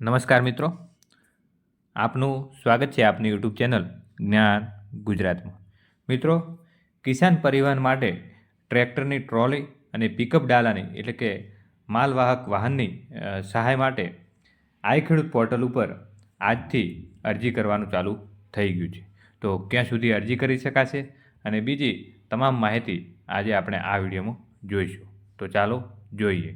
નમસ્કાર મિત્રો. આપનું સ્વાગત છે આપની યુટ્યુબ ચેનલ જ્ઞાન ગુજરાતમાં. મિત્રો, કિસાન પરિવહન માટે ટ્રેક્ટરની ટ્રોલી અને પિકઅપ ડાલાની એટલે કે માલવાહક વાહનની સહાય માટે આઈ ખેડૂત પોર્ટલ ઉપર આજથી અરજી કરવાનું ચાલુ થઈ ગયું છે. તો ક્યાં સુધી અરજી કરી શકાશે અને બીજી તમામ માહિતી આજે આપણે આ વિડીયોમાં જોઈશું. તો ચાલો જોઈએ.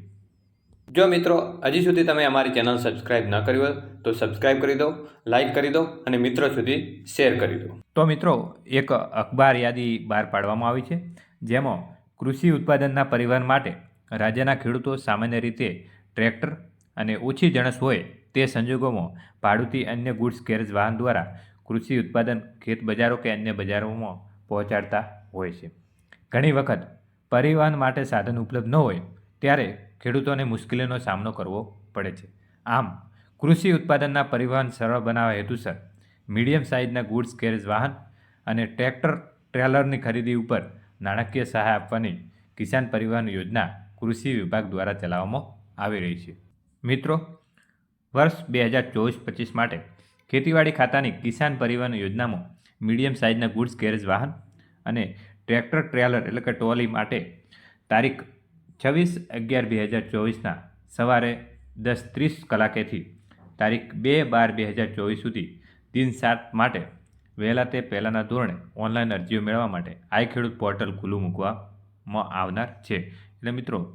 જો મિત્રો, હજી સુધી તમે અમારી ચેનલ સબસ્ક્રાઇબ ન કરી હોય, તો સબસ્ક્રાઇબ કરી દો લાઇક કરી દો અને મિત્રો સુધી શેર કરી દો. તો મિત્રો, એક અખબાર યાદી બહાર પાડવામાં આવી છે, જેમાં કૃષિ ઉત્પાદનના પરિવહન માટે રાજ્યના ખેડૂતો સામાન્ય રીતે ટ્રેક્ટર અને ઓછી જણસ હોય તે સંજોગોમાં ભાડુતી અન્ય ગુડ્સ કેરેજ વાહન દ્વારા કૃષિ ઉત્પાદન ખેત બજારો કે અન્ય બજારોમાં પહોંચાડતા હોય છે. ઘણી વખત પરિવહન માટે સાધન ઉપલબ્ધ ન હોય, ત્યારે ખેડૂતોને મુશ્કેલીનો સામનો કરવો પડે છે. આમ, કૃષિ ઉત્પાદનના પરિવહન સરળ બનાવવા હેતુસર મીડિયમ સાઇઝના ગુડ્સ, કેરેજ વાહન અને ટ્રેક્ટર, ટ્રેલરની ખરીદી ઉપર નાણાકીય સહાય આપવાની કિસાન પરિવહન યોજના કૃષિ વિભાગ દ્વારા ચલાવવામાં આવી રહી છે. મિત્રો, વર્ષ બે હજાર ચોવીસ પચીસ માટે ખેતીવાડી ખાતાની કિસાન પરિવહન યોજનામાં મીડિયમ સાઇઝના ગુડ્સ, કેરેજ વાહન અને ટ્રેક્ટર, ટ્રેલર એટલે કે ટ્રોલી માટે તારીખ છવ્વીસ અગિયાર બે હજાર ચોવીસના સવારે દસ ત્રીસ કલાકેથી તારીખ બે બાર બે હજાર ચોવીસ સુધી દિન સાત માટે વહેલા તે પહેલાંના ધોરણે ઓનલાઈન અરજીઓ મેળવવા માટે આઈ ખેડૂત પોર્ટલ ખુલ્લું મૂકવામાં આવનાર છે. એટલે મિત્રો,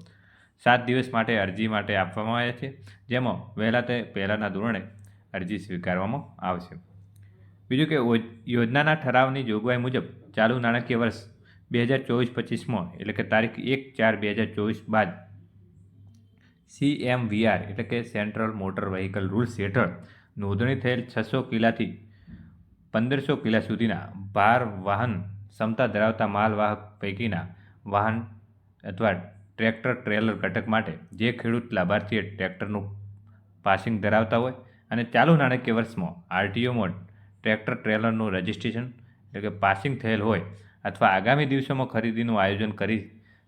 સાત દિવસ માટે અરજી માટે આપવામાં આવે છે, જેમાં વહેલા તે પહેલાંના ધોરણે અરજી સ્વીકારવામાં આવશે. બીજું કે યોજનાના ઠરાવની જોગવાઈ મુજબ ચાલુ નાણાકીય વર્ષ બે હજાર ચોવીસ પચીસમાં, એટલે કે તારીખ એક ચાર બે હજાર ચોવીસ બાદ સીએમવીઆર એટલે કે સેન્ટ્રલ મોટર વ્હીકલ રૂલ્સ હેઠળ નોંધણી થયેલ છસો કિલાથી પંદરસો કિલા સુધીના ભાર, વાહન ક્ષમતા ધરાવતા માલવાહક પૈકીના વાહન અથવા ટ્રેક્ટર, ટ્રેલર ઘટક માટે જે ખેડૂત લાભાર્થીએ ટ્રેક્ટરનું પાસિંગ ધરાવતા હોય અને ચાલુ નાણાકીય વર્ષમાં આરટીઓમાં ટ્રેક્ટર, ટ્રેલરનું રજિસ્ટ્રેશન, એટલે કે પાસિંગ થયેલ હોય અથવા આગામી દિવસોમાં ખરીદીનું આયોજન કરી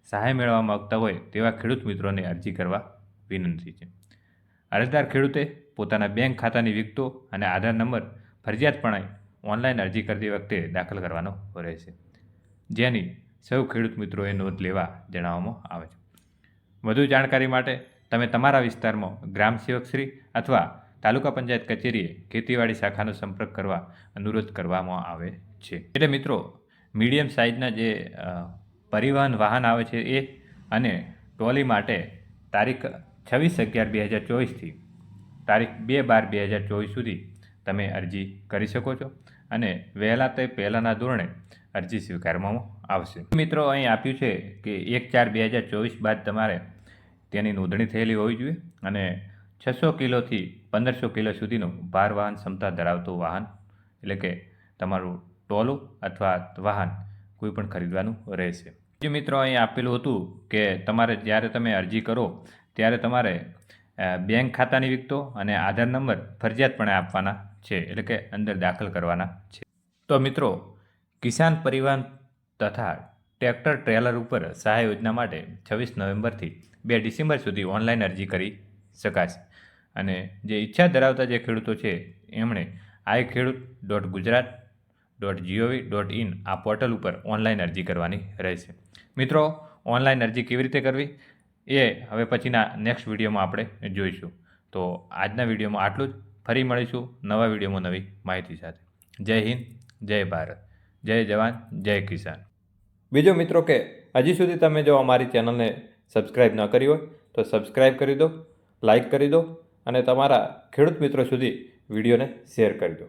સહાય મેળવવા માગતા હોય તેવા ખેડૂત મિત્રોને અરજી કરવા વિનંતી છે. અરજદાર ખેડૂતે પોતાના બેંક ખાતાની વિગતો અને આધાર નંબર ફરજિયાતપણે ઓનલાઈન અરજી કરતી વખતે દાખલ કરવાનો રહેશે. જેની સૌ ખેડૂત મિત્રોએ નોંધ લેવા જણાવવામાં આવે છે. વધુ જાણકારી માટે તમે તમારા વિસ્તારમાં ગ્રામ સેવકશ્રી અથવા તાલુકા પંચાયત કચેરીએ ખેતીવાડી શાખાનો સંપર્ક કરવા અનુરોધ કરવામાં આવે છે. એટલે મિત્રો મીડિયમ સાઇઝના જે પરિવહન વાહન આવે છે એ અને ટ્રોલી માટે તારીખ છવ્વીસ અગિયાર બે હજાર ચોવીસથી તારીખ બે બાર બે હજાર ચોવીસ સુધી તમે અરજી કરી શકો છો અને વહેલા તે પહેલાંના ધોરણે અરજી સ્વીકારવામાં આવશે. મિત્રો, અહીં આપ્યું છે કે એક ચાર બે હજાર ચોવીસ બાદ તમારે તેની નોંધણી થયેલી હોવી જોઈએ અને છસો કિલોથી પંદરસો કિલો સુધીનું ભાર વાહન ક્ષમતા ધરાવતું વાહન, એટલે કે તમારું ટોલું અથવા વાહન કોઈ પણ ખરીદવાનું રહેશે. જે મિત્રો અહીં આપેલું હતું કે તમારે જ્યારે તમે અરજી કરો, ત્યારે તમારે બેંક ખાતાની વિગતો અને આધાર નંબર ફરજિયાતપણે આપવાના છે, એટલે કે અંદર દાખલ કરવાના છે. તો મિત્રો, કિસાન પરિવહન તથા ટ્રેક્ટર ટ્રેલર ઉપર સહાય યોજના માટે છવ્વીસ નવેમ્બરથી બે ડિસેમ્બર સુધી ઓનલાઈન અરજી કરી શકાશે. અને જે ઈચ્છા ધરાવતા જે ખેડૂતો છે, એમણે I Khedut dot Gujarat dot G O V dot in આ પોર્ટલ ઉપર ઓનલાઈન અરજી કરવાની રહેશે. મિત્રો ઓનલાઈન અરજી કેવી રીતે કરવી? એ હવે પછીના નેક્સ્ટ વિડીયોમાં આપણે જોઈશું. તો આજના વિડીયોમાં આટલું જ. ફરી મળીશું નવા વિડીયોમાં નવી માહિતી સાથે. જય હિન્દ, જય ભારત. જય જવાન, જય કિસાન. બીજો મિત્રો કે, હજી સુધી તમે જો અમારી ચેનલને સબસ્ક્રાઈબ ન કરી હોય, તો સબસ્ક્રાઈબ કરી દો લાઈક કરી દો અને તમારા ખેડૂત મિત્રો સુધી વિડીયોને શેર કરી દો.